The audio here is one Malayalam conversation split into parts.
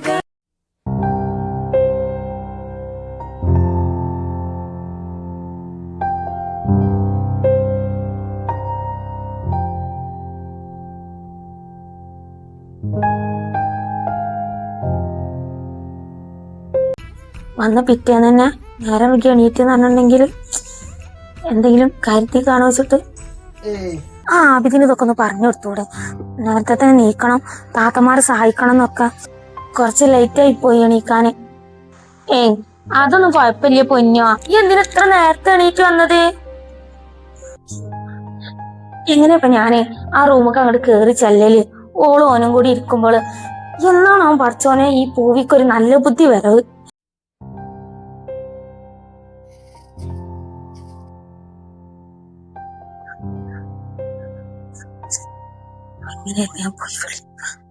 ga വന്ന പിറ്റേന്ന് തന്നെ നേരം വയ്ക്കുക എണീറ്റ് എന്ന് പറഞ്ഞിട്ടുണ്ടെങ്കിൽ എന്തെങ്കിലും കാര്യത്തിൽ കാണുക വെച്ചിട്ട് ആ ആബിദിന് ഇതൊക്കെ ഒന്ന് പറഞ്ഞു കൊടുത്തൂടെ നേരത്തെ തന്നെ നീക്കണം താത്തമാരെ സഹായിക്കണം എന്നൊക്കെ. കുറച്ച് ലേറ്റ് ആയി പോയി എണീക്കാന്. ഏ അതൊന്നും കുഴപ്പമില്ല പൊന്നോ. ഈ എന്തിനാ ഇത്ര നേരത്തെ എണീറ്റ് വന്നത്? എങ്ങനെയപ്പൊ ഞാനേ ആ റൂമൊക്കെ അങ്ങോട്ട് കേറി ചെല്ലല്? ഓളും ഓനും കൂടി ഇരിക്കുമ്പോൾ. എന്നാണോ പറിച്ചോനെ ഈ പൂവിക്കൊരു നല്ല ബുദ്ധി വരവ് അങ്ങനെയൊക്കെ ഞാൻ പോയി വിളിക്കാം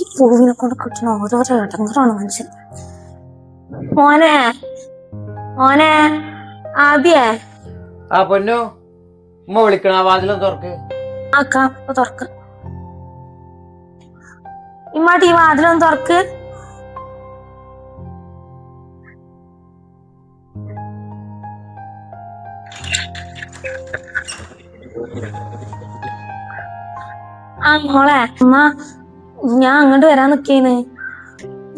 ഈ പൂവിനെ കൊണ്ട് കിട്ടുന്ന ഓരോരോ ഇടങ്ങളാണ് മനുഷ്യൻ. മോനെ മോനെ ആദ്യേ. ആ പൊന്നു. ഉമ്മ വിളിക്കണ ആ വാതിലും തുറക്ക്. ആക്കാം ഇപ്പൊ തുറക്ക്. ഇമ്മാട്ടി വാതിലും വാതിലൊന്ന് തുറക്ക്. മോളെ. അമ്മ ഞാൻ അങ്ങോട്ട് വരാൻ നിക്കേന്ന്.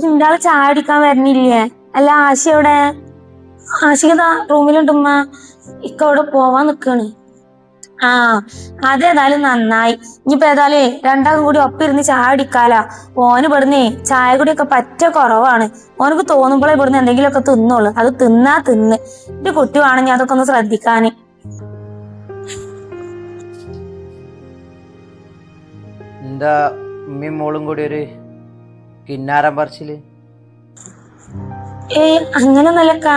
ഇന്റെ ആൾ ചായ വരണില്ലേ അല്ല ആശ എവിടെ? ആശികതാ റൂമിലുണ്ട് ഉമ്മ. ഇക്ക അവിടെ പോവാൻ നിക്കാണ്. ആ അതേതായാലും നന്നായി. ഇനിയിപ്പോ ഏതായാലും രണ്ടാം കൂടി ഒപ്പം ഇരുന്ന് ചായ അടിക്കാല ഓന് ഇവിടുന്ന് ചായ കുടിയൊക്കെ പറ്റ കുറവാണ്. ഓനക്ക് തോന്നുമ്പോഴേ ഇവിടുന്ന് എന്തെങ്കിലുമൊക്കെ തിന്നോളൂ. അത് തിന്നാ തിന്ന്. എന്റെ കുട്ടി വേണമെങ്കിൽ അതൊക്കെ ഒന്ന് ശ്രദ്ധിക്കാന്. എന്താ ഉമ്മയും മോളും കൂടി ഒരു കിന്നാരം പറിച്ചിൽ? ഏ അങ്ങനെ നിലക്ക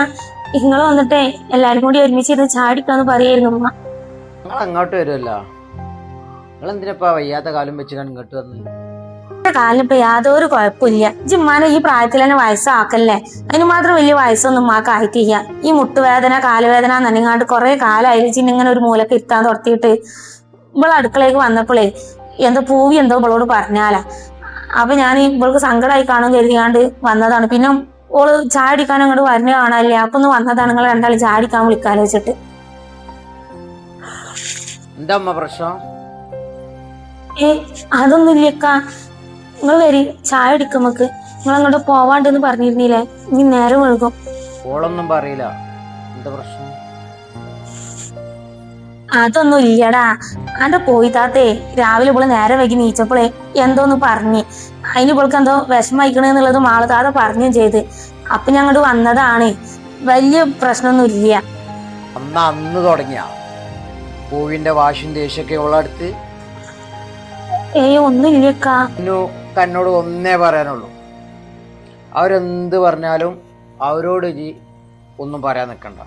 നിങ്ങൾ വന്നിട്ടേ എല്ലാരും കൂടി ഒരുമിച്ചിരുന്ന് ചാടിക്കാന്ന് പറയായിരുന്നു ഉമ്മ. നിങ്ങൾ അങ്ങോട്ട് വരുമല്ലോ നിങ്ങൾ എന്തിനപ്പാ വയ്യാത്ത കാലം വെച്ച് ഇങ്ങോട്ട് വന്ന് ഇപ്പൊ യാതൊരു കുഴപ്പമില്ല. ജിമ്മാനെ ഈ പ്രായത്തിൽ തന്നെ വയസ്സാക്കല്ലേ? അതിന് മാത്രം വലിയ വയസ്സൊന്നും മാക്ക് ആയിട്ടില്ല. ഈ മുട്ടുവേദന കാലുവേദന നനങ്ങാണ്ട് കുറെ ചിന്ന ഇങ്ങനെ ഒരു മൂലക്ക് ഇരുത്താൻ തുടത്തിയിട്ട് ഇവൾ അടുക്കളേക്ക് വന്നപ്പോഴേ എന്തോ പൂവി എന്തോ ഇവളോട് പറഞ്ഞാലാ. അപ്പൊ ഞാൻ ഇവൾക്ക് സങ്കടമായി കാണും കരുതിയാണ്ട് വന്നതാണ്. പിന്നെ ഓൾ ചായ അടിക്കാൻ അങ്ങോട്ട് വരുന്ന കാണാനില്ല? അപ്പൊ ഒന്ന് വന്നതാണ് നിങ്ങൾ രണ്ടാളും ചായ അടിക്കാൻ വിളിക്കാലോ വെച്ചിട്ട്. എന്താ പ്രശ്നം? ഏ അതൊന്നും ഇല്ലക്ക നിങ്ങൾ വരി ചായ അടിക്കുമ്പക്ക് നമുക്ക് നിങ്ങൾ അങ്ങോട്ട് പോവാണ്ടെന്ന് പറഞ്ഞിരുന്നില്ലേ? ഇനി നേരം ഒഴുകും ഓളൊന്നും പറയില്ല. എന്താ പ്രശ്നം? അതൊന്നും ഇല്ലടാ. അന്റെ പോയി താത്തേ രാവിലെ ഇവൾ നേരെ വൈകി നീച്ചപ്പോളേ എന്തോന്ന് പറഞ്ഞ്. അതിന് ഇവൾക്ക് എന്തോ വിഷമയക്കണെന്നുള്ളത് മാൾ താത്ത പറഞ്ഞു ചെയ്ത്. അപ്പൊ ഞങ്ങോട്ട് വന്നതാണ്. വലിയ പ്രശ്നമൊന്നും ഇല്ല. അന്ന് അന്ന് തുടങ്ങിയ. പൂവിന്റെ വാശും ദേഷ്യൊക്കെ ഓളടുത്ത് ഏയ് ഒന്നും ഇല്ലക്കാ തന്നോട് ഒന്നേ പറയാനുള്ളൂ. അവരെന്ത് പറഞ്ഞാലും അവരോട് ഇനി ഒന്നും പറയാൻ നിൽക്കണ്ട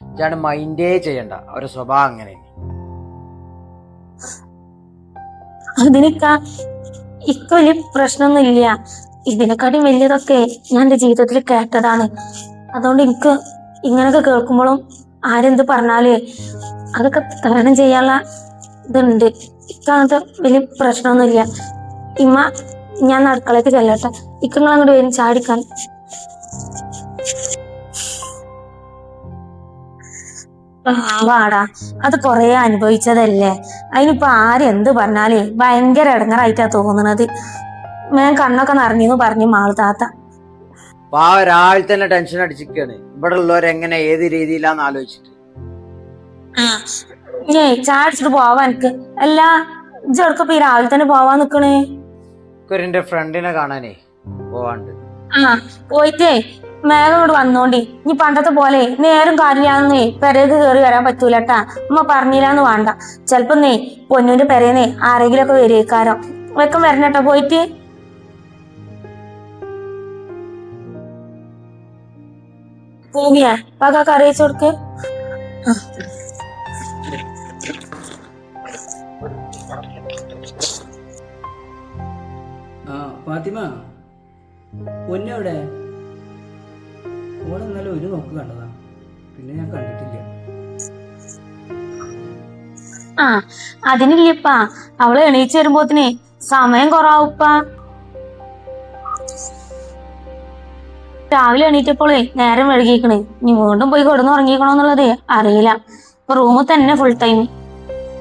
ഞാൻ മൈൻഡേ ചെയ്യണ്ട. അവരുടെ സ്വഭാവം അങ്ങനെ അതിനൊക്ക ഇക്ക വലിയ പ്രശ്നമൊന്നും ഇല്ല ഇതിനെക്കാട്ടും വലിയതൊക്കെ ഞാൻ എന്റെ ജീവിതത്തിൽ കേട്ടതാണ്. അതുകൊണ്ട് എനിക്ക് ഇങ്ങനൊക്കെ കേൾക്കുമ്പോഴും ആരെന്ത് പറഞ്ഞാൽ അതൊക്കെ തരണം ചെയ്യാനുള്ള ഇതുണ്ട്. ഇക്ക അങ്ങനത്തെ വലിയ പ്രശ്നമൊന്നുമില്ല. ഇമ്മ ഞാൻ അടുക്കളയ്ക്ക് ചെല്ലട്ടെ. ഇക്കങ്ങൾ അങ്ങോട്ട് വരും ചാടിക്കാൻ വാടാ. അത് കൊറേ അനുഭവിച്ചതല്ലേ. അതിനിപ്പോ ആരെന്ത് പറഞ്ഞാലേ ഭയങ്കര ഇടങ്ങറായിട്ടാ തോന്നുന്നത് ഞാൻ കണ്ണൊക്കെ നിറഞ്ഞെന്ന് പറഞ്ഞു മാൾ താത്ത. ആ ഒരാൾ തന്നെ ടെൻഷൻ അടിച്ചിരിക്കാണ്. ഇവിടെ ഉള്ളവരെങ്ങനെ ഏത് രീതിയിലാന്ന് ആലോചിച്ചിട്ട്. ഞേ ചാടിച്ചിട്ട് പോവാ എനിക്ക്. അല്ല ചെറുക്കപ്പോ ഈ രാവിലെ തന്നെ പോവാൻ നിക്കണേ? എന്റെ ഫ്രണ്ടിനെ കാണാനേ പോവാണ്ട്. ആ പോയിട്ടേ. മേഘം ഇങ്ങോട്ട് വന്നോണ്ടി. ഇനി പണ്ടത്തെ പോലെ നേരം കാര്യമില്ലാന്നേ പെരേക്ക് കയറി വരാൻ പറ്റൂലട്ടാ. ഉമ്മ പറഞ്ഞില്ലാന്ന് വേണ്ട. ചെലപ്പോ നേ പൊന്നൂന്റെ പെരേന്നേ ആരെങ്കിലും ഒക്കെ വരേക്കാരോ. വെക്കം വരണട്ടോ പോയിട്ട്. പോകിയാ പക അറിയിച്ചു കൊടുക്ക്. ഫാത്തിമ പൊന്നെവിടെ? ഓൾ ഇന്നലെ ഒരു നോക്ക് കണ്ടതാണ് പിന്നെ ഞാൻ കണ്ടിട്ടില്ല. ആ അതിനില്ലപ്പാ. അവൾ എണീച്ച് വരുമ്പോത്തിനെ സമയം കുറവുപ്പാ രാവിലെ എണീറ്റപ്പോളേ നേരം വഴുകിക്കണ് ഇനി വീണ്ടും പോയി കിടന്ന് ഉറങ്ങിക്കണോന്നുള്ളത് അറിയില്ല. ഇപ്പൊ റൂമിൽ തന്നെ ഫുൾ ടൈം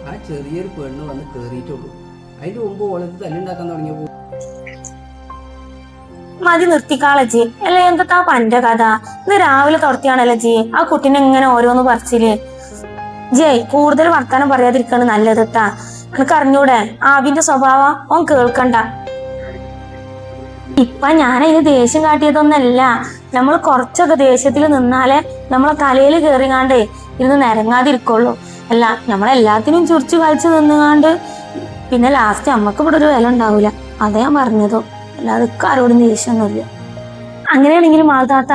ആ ചെറിയൊരു പെണ്ണ് വന്ന് കേറിയിട്ടുള്ളൂ അതിന്റെ മുമ്പ് ഓളത്ത് തല്ലുണ്ടാക്കാൻ തുടങ്ങിയപ്പോ മതി നിർത്തിക്കാളജി അല്ലെ എന്താ പന്റെ കഥ? ഇന്ന് രാവിലെ തുറത്തിയാണല്ലേ ജി. ആ കുട്ടീനെ ഇങ്ങനെ ഓരോന്ന് പറിച്ചിൽ. ജയ് കൂടുതൽ വർത്താനം പറയാതിരിക്കാണ് നല്ലത് ട്ടാ. എനിക്ക് അറിഞ്ഞൂടെ? ആവിന്റെ സ്വഭാവം ഓൻ കേൾക്കണ്ട. ഇപ്പൊ ഞാൻ ദേഷ്യം കാട്ടിയതൊന്നല്ല. നമ്മൾ കുറച്ചൊക്കെ ദേഷ്യത്തിൽ നിന്നാലേ നമ്മളെ തലയിൽ കയറിങ്ങാണ്ട് ഇരുന്ന് നിരങ്ങാതിരിക്കുള്ളൂ. അല്ല നമ്മളെല്ലാത്തിനും ചുരിച്ചു കളിച്ചു നിന്നുകാണ്ട് പിന്നെ ലാസ്റ്റ് നമ്മക്ക് ഇവിടെ ഒരു വില ഉണ്ടാവൂല. അതേ ഞാൻ പറഞ്ഞതോ. അല്ലാതെ ആരോടും ദേഷ്യമൊന്നുമില്ല. അങ്ങനെയാണെങ്കിലും മാതാത്ത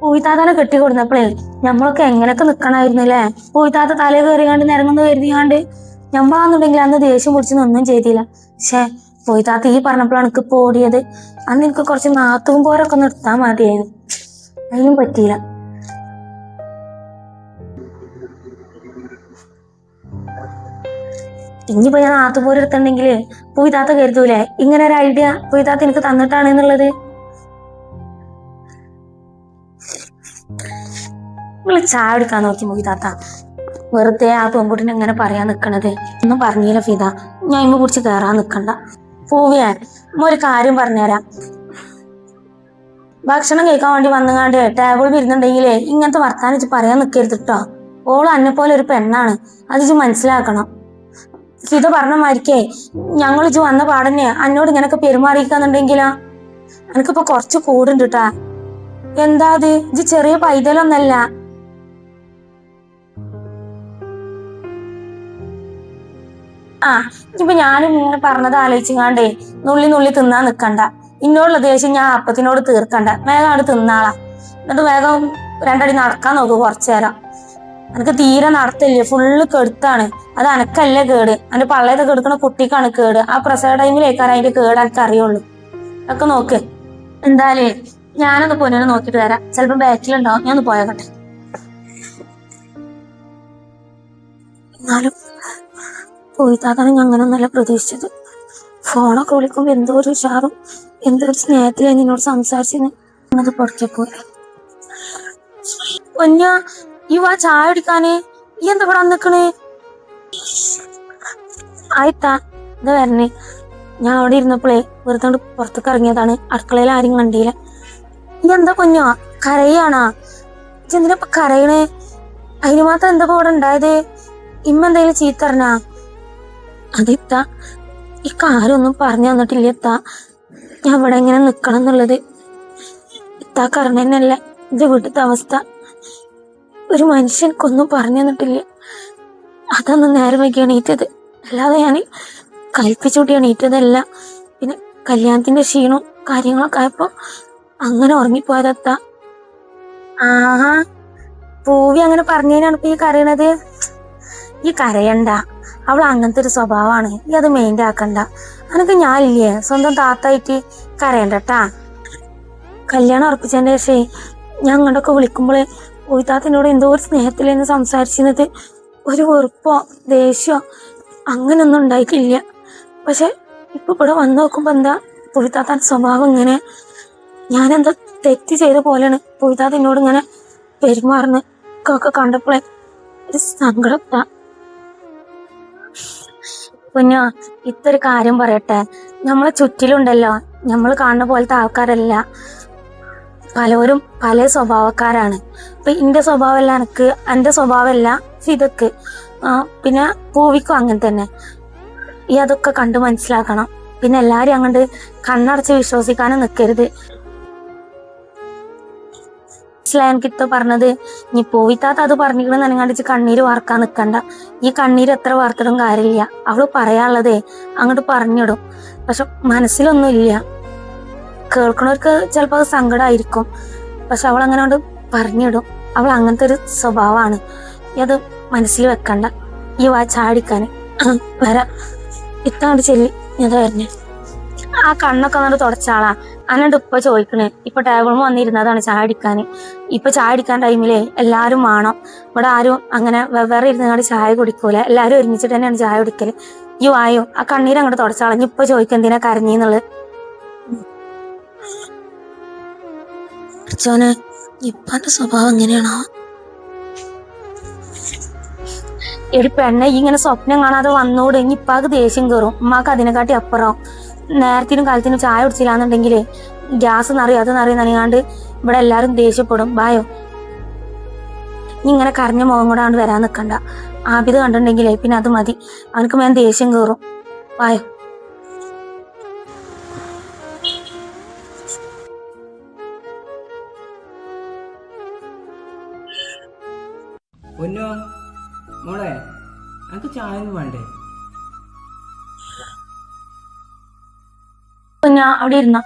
പൂയിത്താത്താനെ കെട്ടി കൊടുന്നപ്പോഴേ നമ്മളൊക്കെ എങ്ങനെയൊക്കെ നിക്കണായിരുന്നു അല്ലേ പൂയിത്താത്ത തലേ കയറിയാണ്ട് നിരങ്ങുന്ന കരുതിയാണ്ട് ഞമ്മളാന്നുണ്ടെങ്കിൽ അന്ന് ദേഷ്യം പിടിച്ചൊന്നും ചെയ്തില്ല. പക്ഷേ താത്ത ഈ പറഞ്ഞപ്പോഴാണ് എനിക്ക് പോടിയത്. അന്ന് എനിക്ക് കുറച്ച് നാത്തും പോരൊക്കെ നിർത്താൻ മതിയായിരുന്നു. അതിനും പറ്റിയില്ല. ഇനിയിപ്പോ ഞാൻ നാത്തുപോര് എടുത്തിട്ടുണ്ടെങ്കിൽ പോയിത്താത്ത കരുതൂലേ? ഇങ്ങനെ ഒരു ഐഡിയ പോയിത്താത്ത എനിക്ക് തന്നിട്ടാണ് എന്നുള്ളത്. ചായ എടുക്കാൻ നോക്കി പോയിത്താത്ത വെറുതെ ആ പെൺകുട്ടിനെ എങ്ങനെ പറയാൻ നിക്കണത്. ഒന്നും പറഞ്ഞില്ല ഫിത. ഞാൻ ഇമ്മ കുറിച്ച് കയറാൻ നിക്കണ്ട. പോവിയാ ഒരു കാര്യം പറഞ്ഞുതരാം. ഭക്ഷണം കഴിക്കാൻ വേണ്ടി വന്നുകാണ്ട് ടേബിൾ വരുന്നുണ്ടെങ്കിലേ ഇങ്ങനത്തെ വർത്താനം വെച്ച് പറയാൻ നിൽക്കരുത് കേട്ടോ ഓൾ അന്നെ പോലെ ഒരു പെണ്ണാണ്. അത് മനസ്സിലാക്കണം. ഫിദ പറഞ്ഞ മാതിരിക്കേ ഞങ്ങൾ ഇജ് വന്ന പാടന്നെ എന്നോട് ഇങ്ങനൊക്കെ പെരുമാറിയിരിക്കാന്നുണ്ടെങ്കിലോ? എനിക്കിപ്പോ കുറച്ച് കൂടുണ്ട് ട്ടാ എന്താ അത്? ഇജ്ജ് ചെറിയ പൈതലൊന്നല്ല. ആ ഇപ്പൊ ഞാനും ഇങ്ങനെ പറഞ്ഞത് ആലോചിച്ചാണ്ടേ നുള്ളി നുള്ളി തിന്നാൻ നിക്കണ്ട. ഇന്നോടുള്ള ദേഷ്യം ഞാൻ അപ്പത്തിനോട് തീർക്കണ്ട. വേഗം അവിടെ തിന്നാളാ. എന്നിട്ട് വേഗം രണ്ടടി നടക്കാൻ നോക്കൂ കുറച്ചു നേരം എനിക്ക് തീരെ നടത്തില്ല? ഫുള്ള് കെടുത്താണ്. അത് അനക്കല്ലേ കേട്? അതിന്റെ പള്ളയത്തെ കെടുക്കണ കുട്ടിക്കാണ് കേട്. ആ പ്രസവ ടൈമിലേക്കാണ് അതിന്റെ കേട് എനിക്ക് അറിയുള്ളൂ. ഒക്കെ നോക്ക്. എന്തായാലേ ഞാനൊന്ന് പൊന്നിനെ നോക്കിട്ട് വരാം. ചിലപ്പോ ബാക്കിലുണ്ടാവും ഞാൻ ഒന്ന് പോയാകട്ടെ എന്നാലും ഞാൻ അങ്ങനൊന്നല്ല പ്രതീക്ഷിച്ചത്. ഫോണൊക്കെ വിളിക്കുമ്പോ എന്തോ ഒരു ഉഷാറും എന്തോ ഒരു സ്നേഹത്തിലാണ് നിന്നോട് സംസാരിച്ചു പൊടിക്കപ്പോ ഈ വാ ചായ കുടിക്കാന്. ഈ എന്താ ഇവിടെ നിക്കണേ ആയിത്താ ഇത് വരണേ. ഞാൻ അവിടെ ഇരുന്നപ്പോഴേ വെറുതെ പുറത്തേക്ക് ഇറങ്ങിയതാണ്. അടുക്കളയിൽ ആരും കണ്ടില്ല. ഈ എന്താ കുഞ്ഞോ? കരയാണാ? ചെന്തിനാ ഇപ്പൊ കരയണേ? അതിന് മാത്രം എന്താ ഇവിടെ ഉണ്ടായത്? ഇമ്മ എന്തെങ്കിലും ചീത്തറിഞ്ഞാ അതിത്താ ഈ കാരൊന്നും പറഞ്ഞു തന്നിട്ടില്ല ഇത്താ. ഞാൻ ഇവിടെ എങ്ങനെ നിക്കണം എന്നുള്ളത് ഇത്താ കറണന്നല്ല എന്റെ വീട്ടിലത്തെ അവസ്ഥ. ഒരു മനുഷ്യൻക്കൊന്നും പറഞ്ഞു തന്നിട്ടില്ല അതൊന്നും നേരം വൈകി എണീറ്റത് അല്ലാതെ ഞാൻ കൽപ്പിച്ചുകൂട്ടി എണീറ്റതല്ല പിന്നെ കല്യാണത്തിന്റെ ക്ഷീണവും കാര്യങ്ങളൊക്കെ ആയപ്പോ അങ്ങനെ ഉറങ്ങിപ്പോയതത്ത. ആഹാ. പൂവി അങ്ങനെ പറഞ്ഞതിനാണ് ഇപ്പൊ ഈ കരയണത്? ഈ കരയണ്ട. അവൾ അങ്ങനത്തെ ഒരു സ്വഭാവമാണ്. ഈ അത് മെയിന്റെ ആക്കണ്ട. അനക്ക് ഞാനില്ലേ? സ്വന്തം താത്തായിട്ട് കരയണ്ടട്ടാ. കല്യാണം ഉറപ്പിച്ചതിന്റെ ശേഷേ ഞാൻ അങ്ങോട്ടൊക്കെ വിളിക്കുമ്പോൾ പോയിത്താത്തിനോട് എന്തോ ഒരു സ്നേഹത്തിലെന്ന് സംസാരിച്ചിരുന്നത് ഒരു വെറുപ്പോ ദേഷ്യമോ അങ്ങനൊന്നും ഉണ്ടായിട്ടില്ല. പക്ഷെ ഇപ്പൊ ഇവിടെ വന്നു നോക്കുമ്പോ എന്താ പോയിത്താത്താന്റെ സ്വഭാവം ഇങ്ങനെ? ഞാനെന്താ തെറ്റ് ചെയ്ത പോലെയാണ് പോയിത്താത്ത എന്നോട് ഇങ്ങനെ പെരുമാറുന്ന ഒക്കെ കണ്ടപ്പോഴേ ഒരു സങ്കടത്ത പിന്നെ ഇത്തൊരു കാര്യം പറയട്ടെ. നമ്മളെ ചുറ്റിലുണ്ടല്ലോ. നമ്മൾ കാണുന്ന പോലത്തെ ആൾക്കാരല്ല. പലവരും പല സ്വഭാവക്കാരാണ്. ഇപ്പൊ എന്റെ സ്വഭാവമല്ല എനക്ക് എന്റെ സ്വഭാവമല്ല ഫിതക്ക് പിന്നെ പൂവിക്കും അങ്ങനെ തന്നെ. ഈ അതൊക്കെ കണ്ട് മനസ്സിലാക്കണം. പിന്നെ എല്ലാരും അങ്ങോട്ട് കണ്ണടച്ച് വിശ്വസിക്കാനും നിൽക്കരുത് മനസ്സിലായ എനിക്കിത്ത പറഞ്ഞത്? ഇനി പോയിത്താത്ത അത് പറഞ്ഞിരിക്കണെന്ന് അനങ്ങാണ്ടിച്ച് കണ്ണീര് വാർക്കാൻ നിൽക്കണ്ട ഈ കണ്ണീര് എത്ര വാർത്തിടും കാര്യമില്ല. അവൾ പറയാനുള്ളതേ അങ്ങോട്ട് പറഞ്ഞിടും. പക്ഷെ മനസ്സിലൊന്നുമില്ല. കേൾക്കണവർക്ക് ചിലപ്പോൾ അത് സങ്കടമായിരിക്കും പക്ഷെ അവൾ അങ്ങനെ കൊണ്ട് പറഞ്ഞിടും. അവൾ അങ്ങനത്തെ ഒരു സ്വഭാവമാണ്. അത് മനസ്സിൽ വെക്കണ്ട. ഈ വാ ചാടിക്കാൻ വരാം. ഇത്തവണ ചെല്ലി. ഞാൻ പറഞ്ഞു ആ കണ്ണൊക്കെ വന്നിട്ട് തുടച്ചാളാ അങ്ങനെ ഇപ്പൊ ചോദിക്കണേ ഇപ്പൊ ടേബിളും വന്നിരുന്നതാണ് ചാടിക്കാൻ ഇപ്പൊ ചാടിക്കാൻ ടൈമിൽ എല്ലാരും വേണം. ഇവിടെ ആരും അങ്ങനെ വെവ്വേറെ ഇരുന്നാണ്ട് ചായ കുടിക്കൂല. എല്ലാരും ഒരുമിച്ചിട്ട് തന്നെയാണ് ചായ കുടിക്കൽ. ഈ വായോ? ആ കണ്ണീര് അങ്ങോട്ട് തുടച്ചാളഞ്ഞ് ഇപ്പൊ ചോദിക്കും എന്തിനാ കരഞ്ഞീന്നുള്ളത്? അച്ഛനെ ഇപ്പന്റെ സ്വഭാവം എങ്ങനെയാണോ? ഒരു പെണ്ണെ ഇങ്ങനെ സ്വപ്നം കാണാതെ വന്നോട് ഇനി ഇപ്പാക്ക് ദേഷ്യം കയറും ഉമ്മാക്ക് അതിനെക്കാട്ടി അപ്പുറം. നേരത്തിനും കാലത്തിനും ചായ കുടിച്ചില്ലാന്നുണ്ടെങ്കിൽ ഗ്യാസ് നിറയും അത് നിറയും നനയാണ്ട് ഇവിടെ എല്ലാരും ദേഷ്യപ്പെടും. ബായോ. ഇങ്ങനെ കരഞ്ഞ മുഖം കൂടാണ്ട് വരാൻ നിക്കണ്ട. ആബിത് കണ്ടിട്ടുണ്ടെങ്കിലേ പിന്നെ അത് മതി. അവനക്ക് മേൻ ദേഷ്യം കയറും ബായോ. ഒന്നും വേണ്ടേ? ഞാൻ അവിടെ ഇരുന്ന.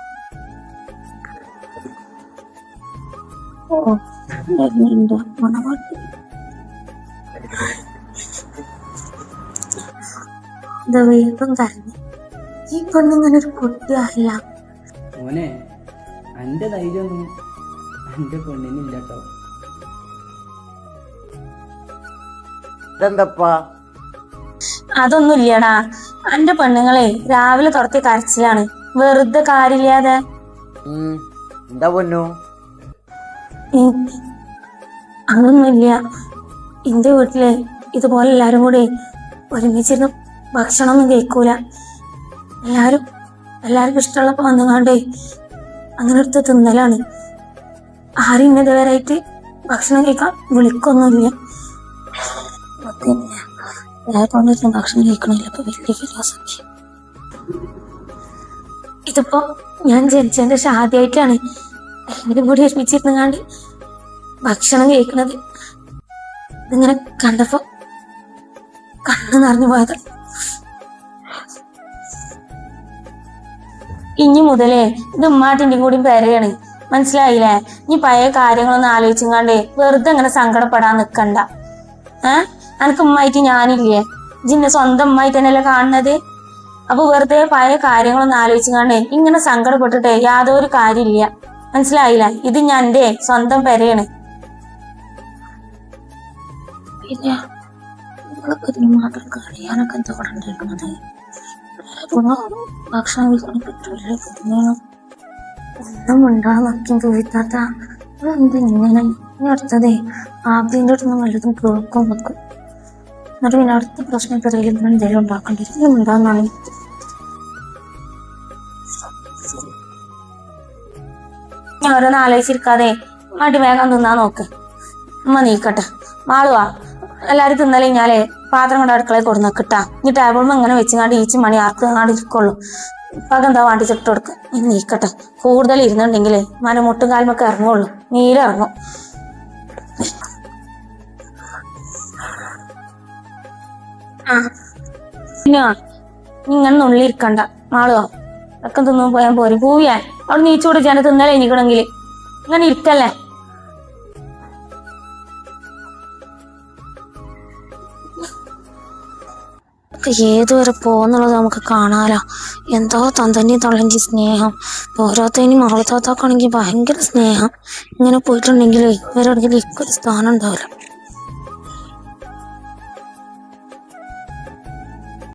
വീണ്ടും കരഞ്ഞു. ഈ പെണ്ണിങ്ങനെ ഒരു കുട്ടിയായില്ല മോനെ എന്റെ ധൈര്യമൊന്നും എന്റെ പെണ്ണിനില്ല കേട്ടോ ഇതെന്തപ്പാ? അതൊന്നും ഇല്ലടാ എന്റെ പെണ്ണുങ്ങളെ രാവിലെ തുറത്തി കരച്ചിലാണ്. വെറുതെ കാര്യമില്ലാതെ. എന്താ പൊന്നു. അതൊന്നുമില്ല. എന്റെ വീട്ടിൽ ഇതുപോലെ എല്ലാരും കൂടി ഒരുമിച്ചിരുന്ന് ഭക്ഷണമൊന്നും കഴിക്കൂല. എല്ലാരും എല്ലാവർക്കും ഇഷ്ടമുള്ളപ്പോ വന്നുകാണ്ട് അങ്ങനെ എടുത്ത് തിന്നലാണ്. ആരും ഇന്നതുവരായിട്ട് ഭക്ഷണം കഴിക്കാൻ വിളിക്കൊന്നുമില്ല. പിന്നെ വേറെ ഭക്ഷണം കഴിക്കണില്ല. ഇപ്പൊ വലിയ ഫിലോസഫി ഞാൻ ജനിച്ചതിന്റെ ശേഷം ആദ്യമായിട്ടാണ് എല്ലാവരും കൂടി ഒരുമിച്ചിരുന്നാണ്ട് ഭക്ഷണം കഴിക്കണത്. ഇതിങ്ങനെ കണ്ടപ്പോ കണ്ണ് നിറഞ്ഞു പോയത്. ഇനി മുതലേ ഇത് ഉമ്മാട്ടിന്റെ കൂടി പേരെയാണ്. മനസ്സിലായില്ലേ? ഇനി പഴയ കാര്യങ്ങളൊന്നും ആലോചിച്ചങ്ങാണ്ട് വെറുതെ ഇങ്ങനെ സങ്കടപ്പെടാൻ നിൽക്കണ്ട ഏ? എനക്ക് ഉമ്മായിട്ട് ഞാനില്ലേ? ജിന്നെ സ്വന്തം ഉമ്മായിട്ട് തന്നെയല്ലേ കാണുന്നത്? അപ്പൊ വെറുതെ പഴയ കാര്യങ്ങളൊന്നും ആലോചിച്ചങ്ങാണ്ട് ഇങ്ങനെ സങ്കടപ്പെട്ടിട്ട് യാതൊരു കാര്യമില്ല. മനസ്സിലായില്ല? ഇത് ഞാൻ എന്റെ സ്വന്തം പെരയാണ്. ഭക്ഷണം ഒന്നും ഉണ്ടാകാൻ നോക്കിയും ചോദിക്കാത്ത എന്ത് ഇങ്ങനെ? ഇനി അടുത്തതേ ആദ്യന്റെ അടുത്ത് വല്ലതും കേൾക്കും വെക്കും എന്നിട്ട് പിന്നെ അടുത്ത പ്രശ്നത്തിടയിൽ എന്തെങ്കിലും ഉണ്ടാക്കേണ്ടി വരും ഇനി ഉണ്ടാകുന്നതാണ് ഞാൻ ഓരോന്ന് ആലോചിച്ചിരിക്കാതെ മാട്ടി വേഗം തിന്നാ നോക്ക്. അമ്മ നീക്കട്ടെ. മാളുവാ എല്ലാരും തിന്നലെ കഴിഞ്ഞാലേ പാത്രം കൊണ്ട് അടുക്കളയിൽ കൊടുന്ന കിട്ടാ ഈ ടേബിളും ഇങ്ങനെ വെച്ചുങ്ങാണ്ട് ഈച്ച് മണി ആർക്ക് അങ്ങാണ്ട് ഇരിക്കുള്ളൂ. പകം എന്താ വാണ്ടി ചിട്ട് കൊടുക്ക ഇനി നീക്കട്ടെ. കൂടുതൽ ഇരുന്നുണ്ടെങ്കിലേ മനമുട്ടും മുട്ടും ഇറങ്ങുള്ളൂ. നീരിറങ്ങും ആ. പിന്നെ ഇങ്ങനെ നുള്ളിരിക്കണ്ട മാളുവോ ഒക്കെ തിന്നു പോയാൽ പോരെ. പൂവിയാൻ. അവിടെ നീച്ചൂടെ ജന തിന്നലേ എനിക്കണമെങ്കിൽ ഇങ്ങനെ ഇരിക്കല്ലേ? ഏതുവരെ പോകുന്നുള്ളത് നമുക്ക് കാണാലോ. എന്തോ തന്തന്നി തള്ളഞ്ചി സ്നേഹം. ഓരോത്തേനും മറളത്താത്താക്കാണെങ്കിൽ ഭയങ്കര സ്നേഹം. ഇങ്ങനെ പോയിട്ടുണ്ടെങ്കിൽ ഇവരുടെ ഇക്കൊരു സ്ഥാനം ഉണ്ടാവില്ല.